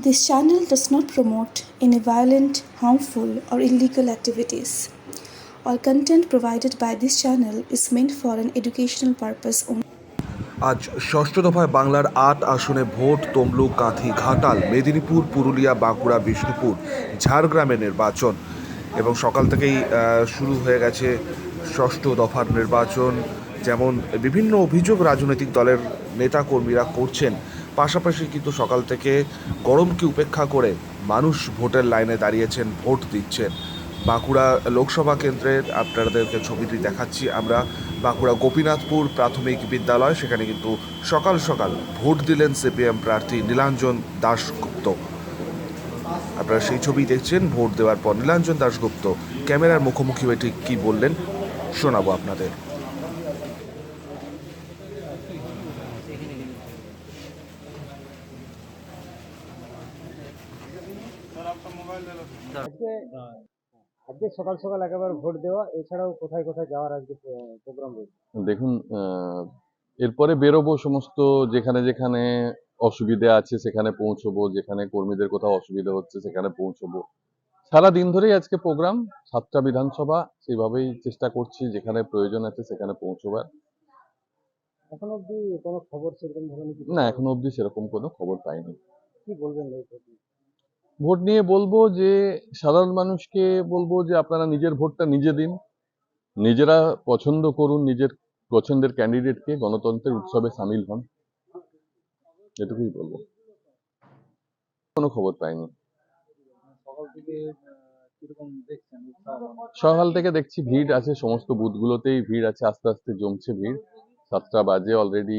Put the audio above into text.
This channel does not promote any violent, harmful, or illegal activities. All content provided by this channel is meant for an educational purpose only. আজ ষষ্ঠ দফায় বাংলার আট আসনে ভোট তমলুক কাঁথি ঘাটাল মেদিনীপুর পুরুলিয়া বাঁকুড়া বিষ্ণুপুর ঝাড়গ্রামে নির্বাচন এবং সকাল থেকেই শুরু হয়ে গেছে ষষ্ঠ দফার নির্বাচন যেমন বিভিন্ন অভিযোগ রাজনৈতিক দলের নেতাকর্মীরা করছেন পাশাপাশি কিন্তু সকাল থেকে গরমকে উপেক্ষা করে মানুষ ভোটের লাইনে দাঁড়িয়েছেন, ভোট দিচ্ছেন। বাঁকুড়া লোকসভা কেন্দ্রের আপনাদেরকে ছবিটি দেখাচ্ছি আমরা। বাঁকুড়া গোপীনাথপুর প্রাথমিক বিদ্যালয়, সেখানে কিন্তু সকাল সকাল ভোট দিলেন সিপিএম প্রার্থী নীলাঞ্জন দাশগুপ্ত। আপনারা সেই ছবি দেখছেন, ভোট দেওয়ার পর নীলাঞ্জন দাশগুপ্ত। ক্যামেরার মুখোমুখি হয়ে ঠিক কী বললেন শোনাবো আপনাদের। আজকে আজকে সকাল সকাল একেবারে ভোট দেওয়া এছাড়াও কোথায় কোথায় যাওয়ার আজকে প্রোগ্রাম রয়েছে? দেখুন এরপরে বেরোবো সমস্ত যেখানে যেখানে অসুবিধে আছে সেখানে পৌঁছবো যেখানে কর্মীদের কোথাও অসুবিধা হচ্ছে সেখানে পৌঁছবো। সারা দিন ধরেই আজকে প্রোগ্রাম সাতটা বিধানসভা সেইভাবেই চেষ্টা করছি যেখানে প্রয়োজন আছে সেখানে পৌঁছবার। এখন অব্দি কোনো খবর সেরকম ধরনের না এখনও অবধি সেরকম কোনো খবর পাইনি। কি বলবেন ভোট নিয়ে? বলব যে, সাধারণ মানুষকে বলব যে, আপনারা নিজের ভোটটা নিজে দিন। নিজেরা পছন্দ করুন, নিজের পছন্দের ক্যান্ডিডেটকে গণতন্ত্রের উৎসবে সামিল হন। এটুকুই বলব। কোনো খবর পাইনি। সকাল থেকে দেখছি ভিড় আছে, সমস্ত বুথগুলোতেই ভিড় আছে, আস্তে আস্তে জমছে ভিড়। সাতটা বাজে অলরেডি